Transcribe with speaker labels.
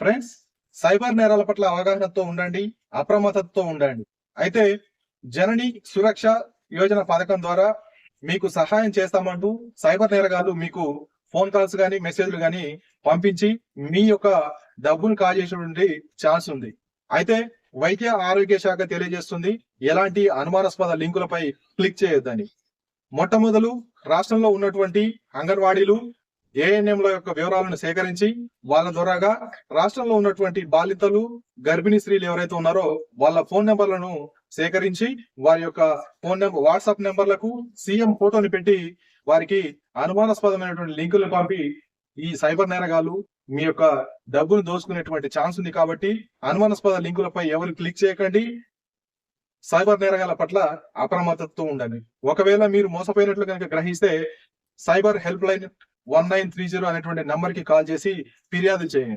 Speaker 1: Friends cyber నేరాల పట్ల అవగాహనతో ఉండండి అప్రమత్తతో ఉండండి. అయితే జనని సురక్ష యోజన పథకం ద్వారా మీకు సహాయం చేస్తామంటూ సైబర్ నేరగాళ్ళు మీకు ఫోన్ కాల్స్ కానీ మెసేజ్లు కానీ పంపించి మీ యొక్క డబ్బును కాజేసేటువంటి ఛాన్స్ ఉంది. అయితే వైద్య ఆరోగ్య శాఖ తెలియజేస్తుంది ఎలాంటి అనుమానాస్పద లింకులపై క్లిక్ చేయొద్దని. మొట్టమొదలు రాష్ట్రంలో ఉన్నటువంటి అంగన్వాడీలు ఏఎన్ఎంల యొక్క వివరాలను సేకరించి వాళ్ళ ద్వారాగా రాష్ట్రంలో ఉన్నటువంటి బాలితలు గర్భిణీ స్త్రీలు ఎవరైతే ఉన్నారో వాళ్ళ ఫోన్ నెంబర్లను సేకరించి వారి యొక్క ఫోన్ నెంబర్ వాట్సాప్ నెంబర్లకు సీఎం ఫోటోని పెట్టి వారికి అనుమానాస్పదమైనటువంటి లింకులు పంపి ఈ సైబర్ నేరగాళ్ళు మీ యొక్క డబ్బును దోచుకునేటువంటి ఛాన్స్ ఉంది కాబట్టి అనుమానాస్పద లింకులపై ఎవరు క్లిక్ చేయకండి. సైబర్ నేరగాల పట్ల అప్రమత్తతో ఉండండి. ఒకవేళ మీరు మోసపోయినట్లు కనుక గ్రహిస్తే cyber help line one nine three zero అనేటువంటి నంబర్కి కాల్ చేసి ఫిర్యాదు చేయండి.